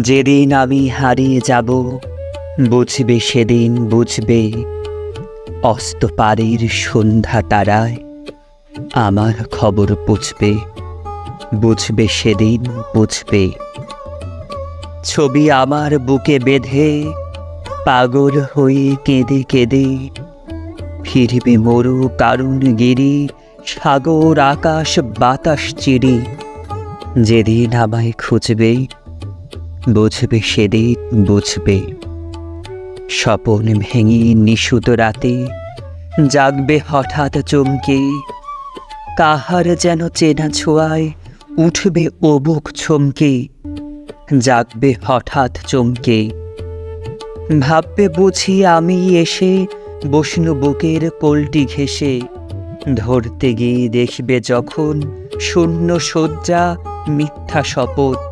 যেদিন আমি হারিয়ে যাব, বুঝবে সেদিন বুঝবে অস্ত পারের সন্ধ্যা তারায় আমার খবর পুছবে, বুঝবে সেদিন বুঝবে। ছবি আমার বুকে বেঁধে, পাগল হয়ে কেঁদে কেঁদে, ফিরবে মরু কারুণ গিরি, সাগর আকাশ বাতাস চিরি, যেদিন আমায় খুঁজবে বুঝবে সেদিন, বুঝবে। স্বপন ভেঙে নিশুত রাতে জাগবে হঠাৎ চমকে। কাহার যেন চেনা ছোঁয়ায় উঠবে অবুক ছমকে জাগবে হঠাৎ চমকে। ভাববে বুঝি আমি এসে বসনু বুকের পোলটি ঘেসে ধরতে গিয়ে দেখবে যখন শূন্য শয্যা মিথ্যা শপথ।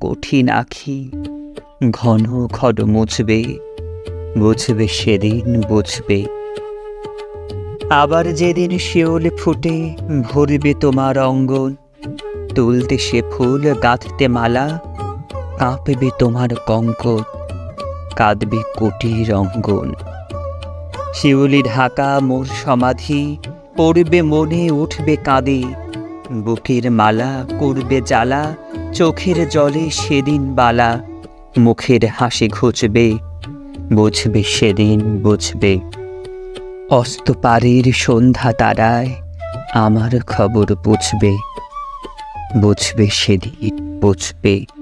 কঠিন আখি। ঘন ঘন মুছবে, বুঝবে সেদিন বুঝবে। আবার যেদিন শিওল ফুটে ভরবে তোমার অঙ্গন, তুলতে সে ফুল গাঁথতে মালা, কাঁপবে তোমার কঙ্কন, কাঁদবে কুটির অঙ্গন। শিউলি ঢাকা মোর সমাধি, পড়বে মনে, উঠবে কাঁদে, বুকের মালা, করবে জ্বালা চোখের জলে সেদিন বালা, মুখের হাসি ঘুচবে, বুঝবে সেদিন বুঝবে। অস্ত পারের সন্ধ্যা তারায় আমার খবর বুঝবে বুঝবে সেদিন বুঝবে।